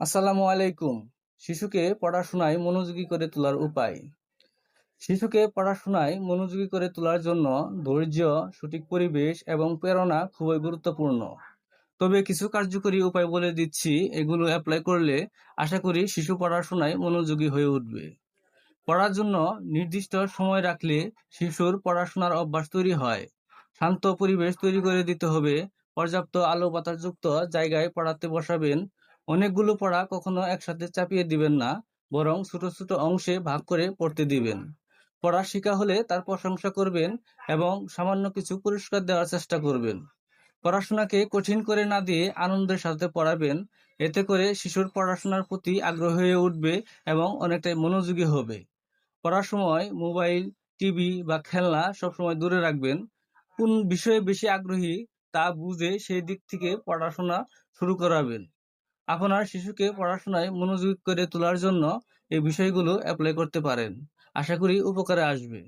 আসসালামু আলাইকুম। শিশুকে পড়াশোনায় মনোযোগী করে তোলার উপায়। শিশুকে পড়াশোনায় মনোযোগী করে তোলার জন্য ধৈর্য, সঠিক পরিবেশ এবং প্রেরণা খুবই গুরুত্বপূর্ণ। তবে কিছু কার্যকরী উপায় বলে দিচ্ছি, এগুলো অ্যাপ্লাই করলে আশা করি শিশু পড়াশোনায় মনোযোগী হয়ে উঠবে। পড়ার জন্য নির্দিষ্ট সময় রাখলে শিশুর পড়াশোনার অভ্যাস তৈরি হয়। শান্ত পরিবেশ তৈরি করে দিতে হবে। পর্যাপ্ত আলো বাতাসযুক্ত জায়গায় পড়াতে বসাবেন। অনেকগুলো পড়া কখনো একসাথে চাপিয়ে দিবেন না, বরং ছোট ছোট অংশে ভাগ করে পড়তে দিবেন। পড়া শেখা হলে তার প্রশংসা করবেন এবং সামান্য কিছু পুরস্কার দেওয়ার চেষ্টা করবেন। পড়াশোনাকে কঠিন করে না দিয়ে আনন্দের সাথে পড়াবেন, এতে করে শিশুর পড়াশোনার প্রতি আগ্রহ হয়ে উঠবে এবং অনেকটাই মনোযোগী হবে। পড়ার সময় মোবাইল, টিভি বা খেলনা সবসময় দূরে রাখবেন। কোন বিষয়ে বেশি আগ্রহী তা বুঝে সেই দিক থেকে পড়াশোনা শুরু করাবেন। আপনার শিশুকে পড়াশোনায় মনোযোগী করে তোলার জন্য এই বিষয়গুলো অ্যাপ্লাই করতে পারেন। আশা করি উপকারে আসবে।